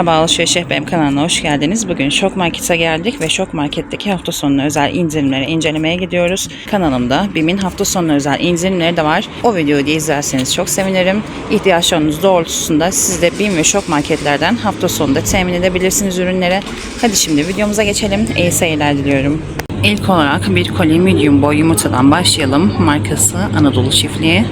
Merhaba Alışveriş benim kanalına hoş geldiniz. Bugün Şok Market'e geldik ve Şok Market'teki hafta sonu özel indirimleri incelemeye gidiyoruz. Kanalımda BİM'in hafta sonu özel indirimleri de var. O videoyu da izlerseniz çok sevinirim. İhtiyaçlarınız doğrultusunda siz de BİM ve Şok Marketlerden hafta sonunda temin edebilirsiniz ürünleri. Hadi şimdi videomuza geçelim. İyi seyirler diliyorum. İlk olarak bir koli medium boy yumurtadan başlayalım. Markası Anadolu Çiftliği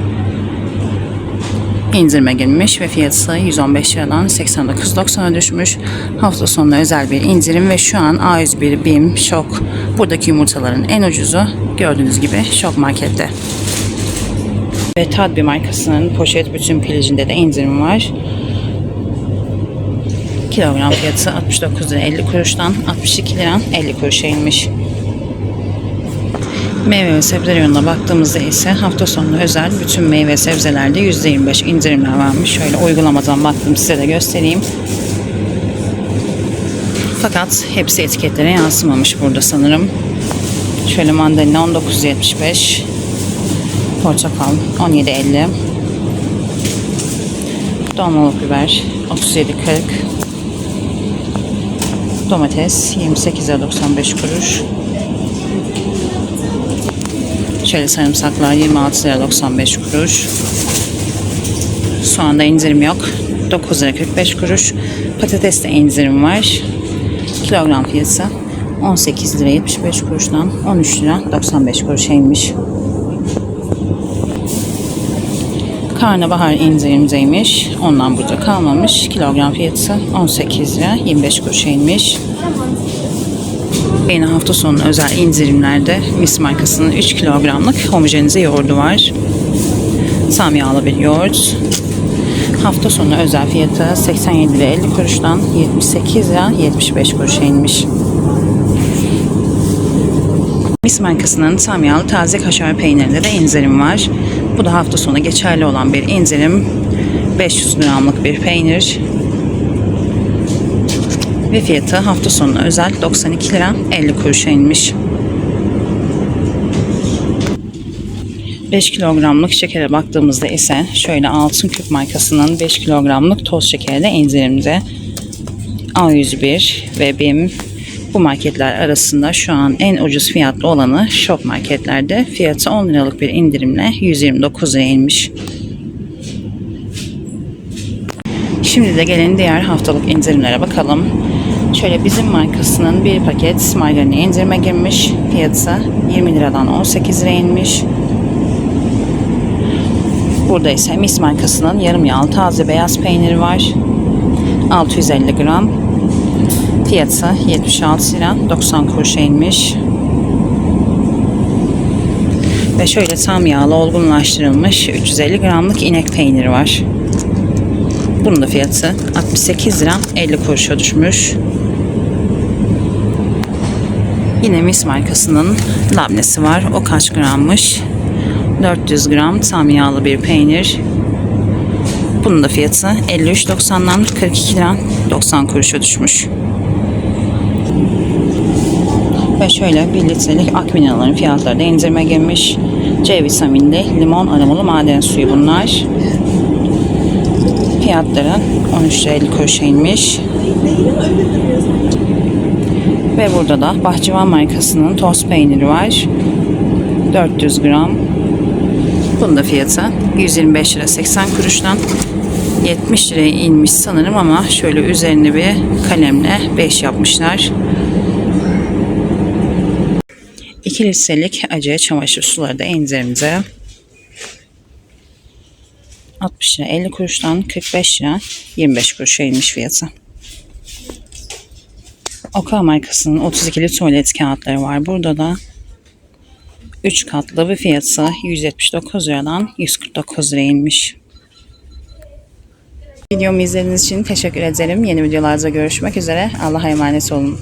indirime girmiş ve fiyatı 115 liradan 89.90'a düşmüş. Hafta sonuna özel bir indirim ve şu an A101 BİM Şok buradaki yumurtaların en ucuzu gördüğünüz gibi Şok Market'te. Ve Tadbi markasının poşet bütün pilicinde de indirim var. Kilogram fiyatı 69 lira 50 kuruştan 62 lira 50 kuruşa inmiş. Meyve ve sebze reyonuna baktığımızda ise hafta sonu özel bütün meyve ve sebzelerde %25 indirimler varmış. Şöyle uygulamadan baktım size de göstereyim. Fakat hepsi etiketlere yansımamış burada sanırım. Şöyle mandalina 19.75 Portakal 17.50 Dolmalık biber 37.40 Domates 28.95 kuruş Şöyle sarımsaklar 26 lira 95 kuruş. Soğanda indirim yok. 9 lira 45 kuruş. Patateste indirim var. Kilogram fiyatı 18 lira 75 kuruştan 13 lira 95 kuruşa inmiş. Karnabahar indirimdeymiş. Ondan burada kalmamış. Kilogram fiyatı 18 lira 25 kuruşa inmiş. Yeni hafta sonu özel indirimlerde Miss markasının 3 kilogramlık homojenize yoğurdu var. Tam yağlı bir yoğurt. Hafta sonu özel fiyatı 87 lira 50 kuruştan 78 lira 75 kuruşa inmiş. Miss markasının tam yağlı taze kaşar peynirinde de indirim var. Bu da hafta sonu geçerli olan bir indirim. 500 gramlık bir peynir ve fiyatı hafta sonu özel 92 lira 50 kuruşa inmiş. 5 kilogramlık şekere baktığımızda ise şöyle Altın Küp markasının 5 kilogramlık toz şekeri de indirimde. A101 ve BİM bu marketler arasında şu an en ucuz fiyatlı olanı shop marketlerde. Fiyatı 10 liralık bir indirimle 129 liraya inmiş. Şimdi de gelin diğer haftalık indirimlere bakalım. Şöyle bizim markasının bir paket margarini indirime girmiş. Fiyatı 20 liradan 18 liraya inmiş. Burada ise Mis markasının yarım yağlı taze beyaz peyniri var. 650 gram. Fiyatı 76 lira 90 kuruşa inmiş. Ve şöyle tam yağlı olgunlaştırılmış 350 gramlık inek peyniri var. Bunun da fiyatı 68 lira 50 kuruşa düşmüş. Yine Mis markasının labnesi var. O kaç grammış? 400 gram tam yağlı bir peynir. Bunun da fiyatı 53.90'dan 42 lira 90 kuruşa düşmüş. Ve şöyle 1 litrelik akminaların fiyatları da indirime girmiş. C vitaminli limon aromalı maden suyu bunlar. Fiyatları 13 lira 50 kuruşa inmiş. Ve burada da Bahçıvan markasının toz peyniri var. 400 gram. Bunun da fiyatı 125 lira 80 kuruştan 70 liraya inmiş sanırım ama şöyle üzerine bir kalemle 5 yapmışlar. 2 litrelik acı çamaşır suları da indirimde. 60 lira 50 kuruştan 45 lira 25 kuruşa inmiş fiyatı. Oka markasının 32'li tuvalet kağıtları var. Burada da 3 katlı bir fiyatı 179 liradan 149 liraya inmiş. Videomu izlediğiniz için teşekkür ederim. Yeni videolarda görüşmek üzere. Allah'a emanet olun.